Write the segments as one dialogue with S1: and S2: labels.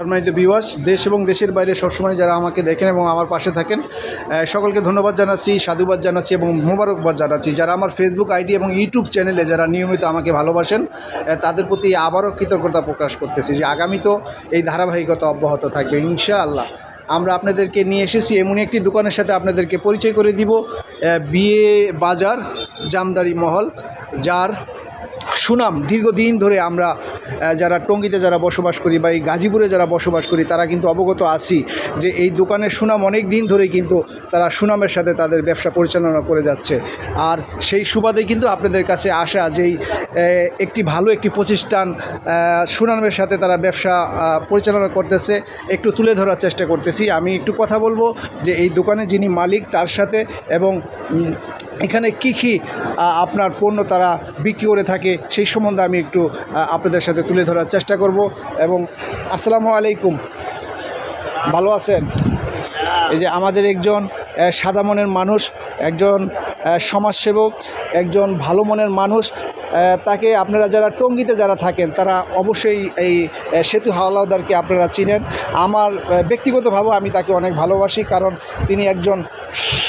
S1: সম্মানিত বিওয়াস দেশ এবং দেশের বাইরে সবসময় যারা আমাকে দেখেন এবং আমার পাশে থাকেন সকলকে ধন্যবাদ জানাচ্ছি, সাধুবাদ জানাচ্ছি এবং মোবারকবাদ জানাচ্ছি। যারা আমার ফেসবুক আইডি এবং ইউটিউব চ্যানেলে যারা নিয়মিত আমাকে ভালোবাসেন তাদের প্রতি আবারও কৃতজ্ঞতা প্রকাশ করতেছি যে আগামী তো এই ধারাবাহিকতা অব্যাহত থাকবে, ইনশাআল্লাহ। আমরা আপনাদেরকে নিয়ে এসেছি এমন একটি দোকানের সাথে আপনাদেরকে পরিচয় করে দিব বিয়ে বাজার জামদারি মহল, যার সুনাম। দীর্ঘদিন ধরে আমরা যারা টঙ্গিতে যারা বসবাস করি বা এই গাজীপুরে যারা বসবাস করি, তারা কিন্তু অবগত আছি যে এই দোকানের সুনাম অনেক দিন ধরেই কিন্তু তারা সুনামের সাথে তাদের ব্যবসা পরিচালনা করে যাচ্ছে। আর সেই সুবাদে কিন্তু আপনাদের কাছে আসা যেই একটি ভালো একটি প্রতিষ্ঠান সুনামের সাথে তারা ব্যবসা পরিচালনা করতেছে, একটু তুলে ধরার চেষ্টা করতেছি। আমি একটু কথা বলব যে এই দোকানে যিনি মালিক, তার সাথে এবং এখানে কী কী আপনার পণ্য তারা বিক্রি করে থাকে সেই সম্বন্ধে আমি একটু আপনাদের সাথে তুলে ধরার চেষ্টা করব এবং আসসালামু আলাইকুম। ভালো আছেন? এই যে আমাদের একজন সাদা মনের মানুষ, একজন সমাজসেবক একজন ভালো মনের মানুষ তাকে আপনারা যারা টঙ্গিতে যারা থাকেন তারা অবশ্যই এই সেতু হাওলাদারকে আপনারা চিনেন। আমার ব্যক্তিগতভাবে আমি তাকে অনেক ভালোবাসি কারণ তিনি একজন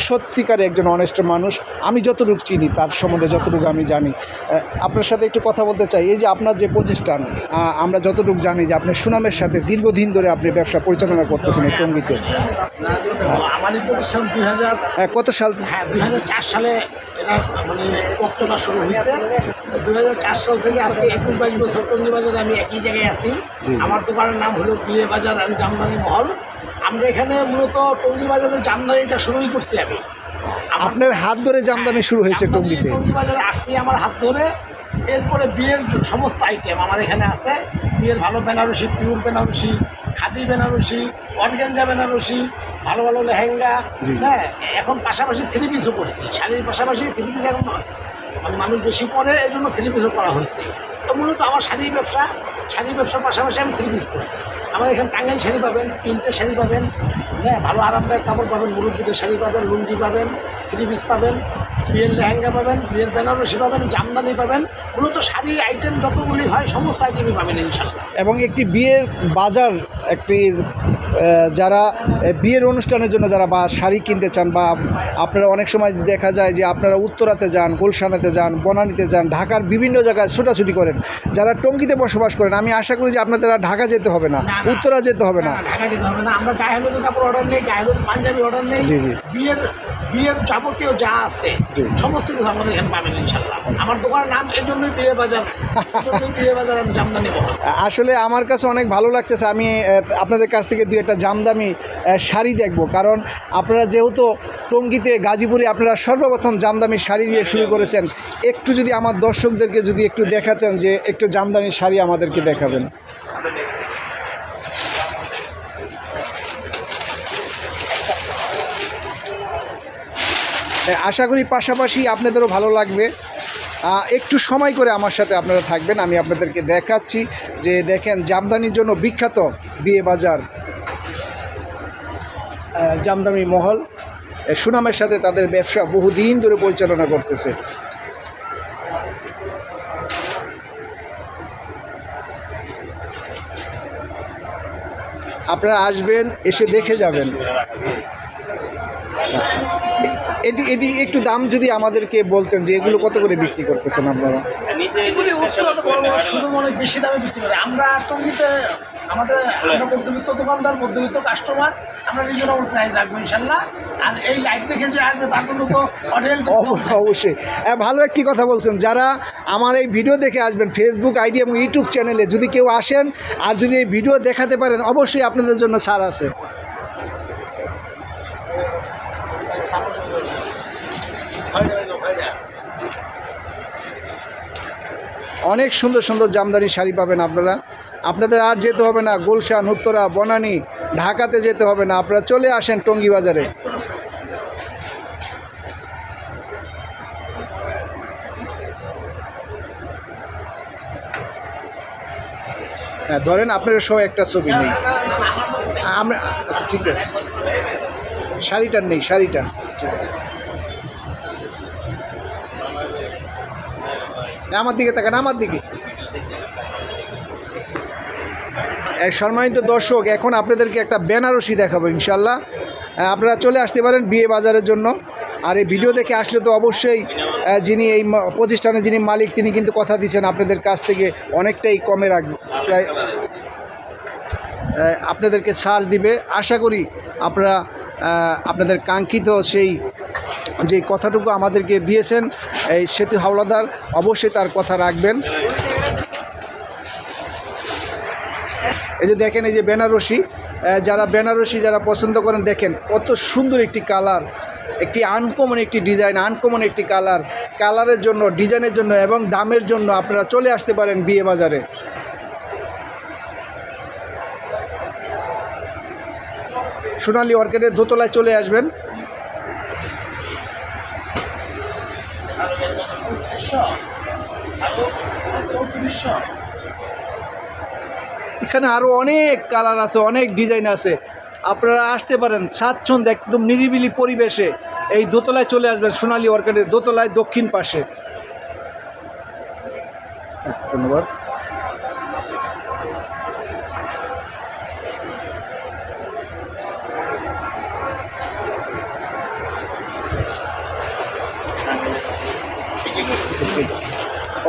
S1: সত্যিকারে একজন অনেস্ট মানুষ। আমি যতটুকু চিনি তার সম্বন্ধে যতটুকু আমি জানি। আপনার সাথে একটু কথা বলতে চাই। এই যে আপনার যে প্রতিষ্ঠান আমরা যতটুকু জানি যে আপনি সুনামের সাথে দীর্ঘদিন ধরে আপনি ব্যবসা পরিচালনা করতেছেন টঙ্গিতে। আহ, কত সাল?
S2: হ্যাঁ দুই হাজার চার সালে এটা মানে প্রচনা শুরু হয়েছে। দু হাজার চার সাল থেকে আজকে একুশ বাইশ বছর টঙ্গি বাজারে আমি একই জায়গায় আছি। আমার দোকানের নাম হলো বিয়ে বাজার আমি জামদানি মহল। আমরা এখানে মূলত টঙ্গি বাজারে জামদানিটা শুরুই করছি আমি।
S1: আপনার হাত ধরে জামদানি শুরু হয়েছে টঙ্গিতে?
S2: টঙ্গী বাজারে আসছি আমার হাত ধরে। এরপরে বিয়ের সমস্ত আইটেম আমার এখানে আছে। বিয়ের ভালো বেনারসি পিওর বেনারসি খাদি বেনারসি অর্গেঞ্জা বেনারসি ভালো ভালো লেহেঙ্গা। হ্যাঁ এখন পাশাপাশি থ্রি পিসও করছে। শাড়ির পাশাপাশি থ্রি পিস এখন মানে মানুষ বেশি পরে এই জন্য থ্রি পিসও করা হয়েছে। তো মূলত আমার শাড়ির ব্যবসা শাড়ির ব্যবসার পাশাপাশি আমি থ্রি পিস করছি। আমার এখানে টাঙ্গাইল শাড়ি পাবেন প্রিন্টের শাড়ি পাবেন হ্যাঁ ভালো আরামদায়ক কাপড় পাবেন মুরব্বীদের শাড়ি পাবেন লুঙ্গি পাবেন থ্রি পিস পাবেন বিয়ের লেহেঙ্গা পাবেন বিয়ের বেনারসি পাবেন জামদানি পাবেন মূলত শাড়ির আইটেম যতগুলি হয় সমস্ত আইটেমই পাবেন ইনশাল্লাহ
S1: এবং একটি বিয়ের বাজার একটি যারা বিয়ের অনুষ্ঠানের জন্য যারা বা শাড়ি কিনতে চান বা আপনারা অনেক সময় দেখা যায় যে আপনারা উত্তরাতে যান গুলশানাতে যান বনানীতে যান ঢাকার বিভিন্ন জায়গায় ছোটাছুটি করেন যারা টঙ্গিতে বসবাস করেন আমি আশা করি যে আপনাদের আর ঢাকা যেতে হবে না। উত্তরা যেতে হবে না।
S2: না, ঢাকা যেতে হবে না। আমরা গায়ে হলুদের কাপড় অর্ডার নেই গায়ে হলুদ পাঞ্জাবি অর্ডার নেই।
S1: জি, জি।
S2: বিয়ের বিয়ের যাবতীয় যা আছে সমস্ত কিছু আমাদের এখানে পাবেন ইনশাল্লাহ। আমার দোকানের নাম এই জন্যই বিয়ে বাজার। বিয়ে বাজার আমি জামদানি
S1: আসলে আমার কাছে অনেক ভালো লাগতেছে। আমি আপনাদের কাছ থেকে দুই একটা জামদামি শাড়ি দেখব। কারণ আপনারা যেহেতু টঙ্গিতে গাজীপুরে আপনারা সর্বপ্রথম জামদামি শাড়ি দিয়ে শুরু করেছেন একটু যদি আমার দর্শকদেরকে যদি একটু দেখাতেন যে একটু জামদানি শাড়ি আমাদেরকে দেখাবেন। আশা করি পাশাপাশি আপনাদেরও ভালো লাগবে। একটু সময় করে আমার সাথে আপনারা থাকবেন, আমি আপনাদেরকে দেখাচ্ছি যে দেখেন জামদানির জন্য বিখ্যাত বিয়ে বাজার জামদানি মহল। সুনামের সাথে তাদের ব্যবসা বহুদিন ধরে পরিচালনা করতেছে। আপনারা আসবেন, এসে দেখে যাবেন। এটি এটি একটু দাম যদি আমাদেরকে বলতেন যে এগুলো কত করে বিক্রি করতেছেন আপনারা?
S2: এগুলি শুধু অনেক বেশি দামে বিক্রি করে। আমরা টঙ্গিতে আমাদের আমরা মধ্যবিত্ত দোকানদার মধ্যবিত্ত কাস্টমার আমরা রিজনেবল প্রাইস রাখব ইনশাল্লাহ। আর এই লাইভ দেখে যে আসবে তার জন্য তো অডিয়েন্স
S1: অবশ্যই। ভালো একটি কথা বলছেন। যারা আমার এই ভিডিও দেখে আসবেন ফেসবুক আইডি এবং ইউটিউব চ্যানেলে যদি কেউ আসেন আর যদি এই ভিডিও দেখাতে পারেন অবশ্যই আপনাদের জন্য ছাড় আছে। অনেক সুন্দর সুন্দর জামদানি শাড়ি পাবেন আপনারা। আপনাদের আর যেতে হবে না, গুলশান, উত্তরা, বনানী, ঢাকাতে যেতে হবে না। আপনারা চলে আসেন টঙ্গী বাজারে। হ্যাঁ ধরেন আপনাদের সবাই একটা ছবি নেই। আমরা আচ্ছা ঠিক আছে। শাড়িটার নেই, শাড়িটা। ঠিক আছে। আমার দিকে তাকান, আমার দিকে। সম্মানিত দর্শক, এখন আপনাদেরকে একটা বেনারসি দেখাবো ইনশাল্লাহ। আপনারা চলে আসতে পারেন বিয়ে বাজারের জন্য। আর এই ভিডিও দেখে আসলে তো অবশ্যই যিনি এই প্রতিষ্ঠানের যিনি মালিক, তিনি কিন্তু কথা দিয়েছেন আপনাদের কাছ থেকে অনেকটাই কমে রাখবে। প্রায় আপনাদেরকে ছাড় দিবে। আশা করি আপনারা আপনাদের কাঙ্ক্ষিত সেই যে কথাটুকু আমাদেরকে দিয়েছেন, এই সেতু হাওলাদার অবশ্যই তার কথা রাখবেন। এই যে দেখেন, এই যে বেনারসি যারা বেনারসি যারা পছন্দ করেন, দেখেন কত সুন্দর একটি কালার, একটি আনকমন একটি ডিজাইন আনকমন একটি কালার। কালারের জন্য ডিজাইনের জন্য এবং দামের জন্য আপনারা চলে আসতে পারেন বিয়ে বাজারে। সোনালী অর্কেডের দোতলায় চলে আসবেন। এখানে আরও অনেক কালার আছে, অনেক ডিজাইন আছে। আপনারা আসতে পারেন স্বাচ্ছন্দ্য একদম নিরিবিলি পরিবেশে। এই দোতলায় চলে আসবেন সোনালি অর্কেডের দোতলায় দক্ষিণ পাশে। ধন্যবাদ।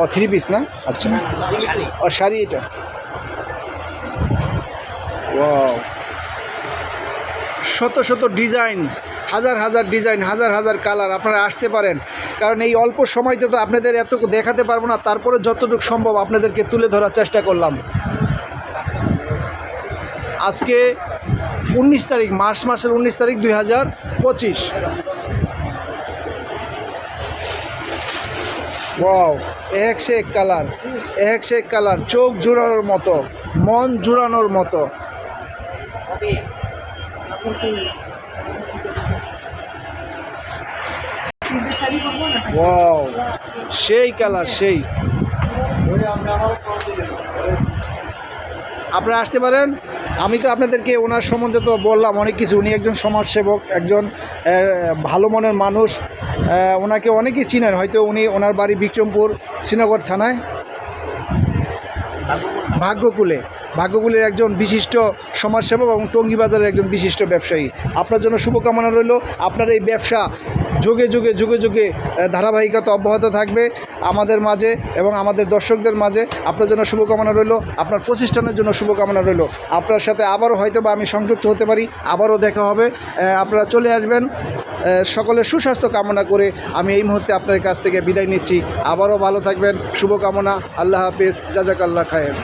S1: ও থ্রি পিস না? আচ্ছা। ও শাড়ি এটা? ওয়াও শত শত ডিজাইন হাজার হাজার ডিজাইন হাজার হাজার কালার আপনারা আসতে পারেন। কারণ এই অল্প সময়তে তো আপনাদের এত দেখাতে পারব না তারপরে যতটুকু সম্ভব আপনাদেরকে তুলে ধরার চেষ্টা করলাম। আজকে উনিশ তারিখ মার্চ মাসের উনিশ তারিখ দুই হাজার পঁচিশ। ওয়াও এক সে এক কালার, এক সে এক কালার, চোখ জুড়ানোর মতো, মন জুড়ানোর মতো। ওয়াও সেই কালার, সেই। আপনারা আসতে পারেন? আমি তো আপনাদেরকে ওনার সম্বন্ধে তো বললাম অনেক কিছু। উনি একজন সমাজসেবক, একজন ভালো মনের মানুষ। ওনাকে অনেকেই চিনেন। হয়তো উনি ওনার বাড়ি বিক্রমপুর, শ্রীনগর থানায়। ভাগ্যকুলে। ভাগ্যকুলের একজন বিশিষ্ট সমাজসেবক এবং টঙ্গী বাজারের একজন বিশিষ্ট ব্যবসায়ী। আপনার জন্য শুভকামনা রইল। আপনার এই ব্যবসা যুগে যুগে যুগে যুগে ধারাবাহিকতা অব্যাহত থাকবে আমাদের মাঝে এবং আমাদের দর্শকদের মাঝে। আপনার জন্য শুভকামনা রইল। আপনার প্রতিষ্ঠানের জন্য শুভকামনা রইল। আপনার সাথে আবারও হয়তো বা আমি সংযুক্ত হতে পারি। আবারও দেখা হবে। আপনারা চলে আসবেন। সকলের সুস্বাস্থ্য কামনা করে আমি এই মুহূর্তে আপনার কাছ থেকে বিদায় নিচ্ছি। আবারও ভালো থাকবেন। শুভকামনা। আল্লাহ হাফিজ। জাজাক আল্লাহ খায়ের।